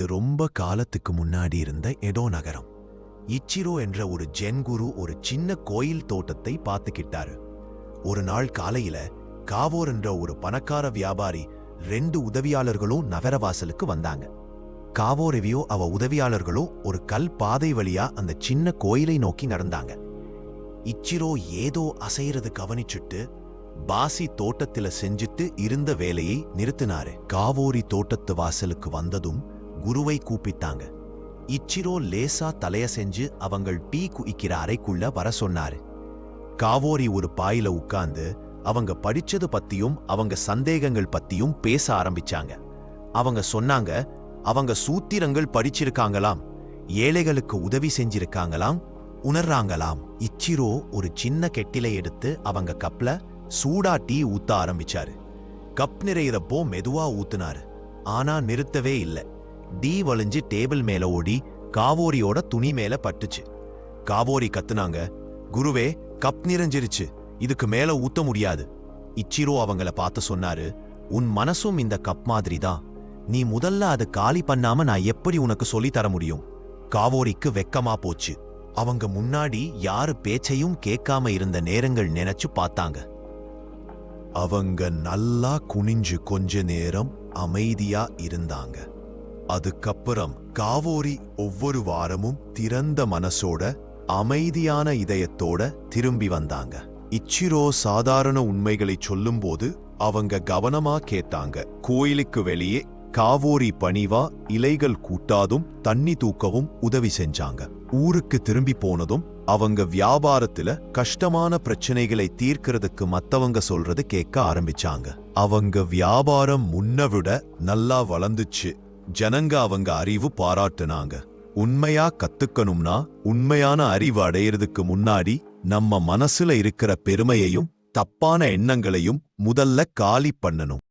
இது ரொம்ப காலத்துக்கு முன்னாடி இருந்த எடோ நகரம். இச்சிரோ என்ற ஒரு ஜென்குரு ஒரு சின்ன கோயில் தோட்டத்தை பார்த்துக்கிட்டாரு. ஒரு நாள் காலையில காவோர் என்ற ஒரு பணக்கார வியாபாரி ரெண்டு உதவியாளர்களும் நகரவாசலுக்கு வந்தாங்க. காவோரெவியோ அவ உதவியாளர்களோ ஒரு கல் பாதை வழியா அந்த சின்ன கோயிலை நோக்கி நடந்தாங்க. இச்சிரோ ஏதோ அசைறது கவனிச்சுட்டு பாசி தோட்டத்துல செஞ்சுட்டு இருந்த வேலையை நிறுத்தினாரு. காவோரி தோட்டத்து வாசலுக்கு வந்ததும் குருவை கூப்பிட்டாங்க. இச்சிரோ லேசா தலைய செஞ்சு அவங்கள் டீ குயிக்கிற அறைக்குள்ள வர சொன்னாரு. காவோரி ஒரு பாயில உட்கார்ந்து அவங்க படிச்சது பத்தியும் அவங்க சந்தேகங்கள் பத்தியும் பேச ஆரம்பிச்சாங்க. அவங்க சொன்னாங்க அவங்க சூத்திரங்கள் படிச்சிருக்காங்களாம் ஏழைகளுக்கு உதவி செஞ்சிருக்காங்களாம் உணர்றாங்களாம். இச்சிரோ ஒரு சின்ன கெட்டிலை எடுத்து அவங்க கப்ல சூடா டீ ஊத்த ஆரம்பிச்சாரு. கப் நிறையிறப்போ மெதுவா ஊத்துனாரு. ஆனா நிறுத்தவே இல்ல. டீ வழிஞ்சு டேபிள் மேல ஓடி காவோரியோட துணி மேல பட்டுச்சு. காவோரி கத்துனாங்க குருவே கப் நிறைஞ்சிருச்சு இதுக்கு மேல ஊத்த முடியாது. இச்சிரோ அவங்கள பார்த்து சொன்னாரு உன் மனசும் இந்த கப் மாதிரி தான் நீ முதல்ல அது காலி பண்ணாம நான் எப்படி உனக்கு சொல்லி தர முடியும்? காவோரிக்கு வெக்கமா போச்சு. அவங்க முன்னாடி யாரு பேச்சையும் கேட்காம இருந்த நேரங்கள் நினைச்சு பார்த்தாங்க. அவங்க நல்லா குனிஞ்சு கொஞ்ச நேரம் அமைதியா இருந்தாங்க. அதுக்கப்புறம் காவோரி ஒவ்வொரு வாரமும் திறந்த மனசோட அமைதியான இதயத்தோட திரும்பி வந்தாங்க. இச்சிரோ சாதாரண உண்மைகளை சொல்லும்போது அவங்க கவனமா கேட்டாங்க. கோயிலுக்கு வெளியே காவோரி பணிவா இலைகள் கூட்டாதும் தண்ணி தூக்கவும் உதவி செஞ்சாங்க. ஊருக்கு திரும்பி போனதும் அவங்க வியாபாரத்துல கஷ்டமான பிரச்சனைகளை தீர்க்கறதுக்கு மத்தவங்க சொல்றது கேட்க ஆரம்பிச்சாங்க. அவங்க வியாபாரம் முன்ன விட நல்லா வளர்ந்துச்சு. ஜனங்க அவங்க அறிவு பாராட்டுனாங்க. உண்மையா கத்துக்கணும்னா உண்மையான அறிவு அடையறதுக்கு முன்னாடி நம்ம மனசுல இருக்கிற பெருமையையும் தப்பான எண்ணங்களையும் முதல்ல காலி பண்ணணும்.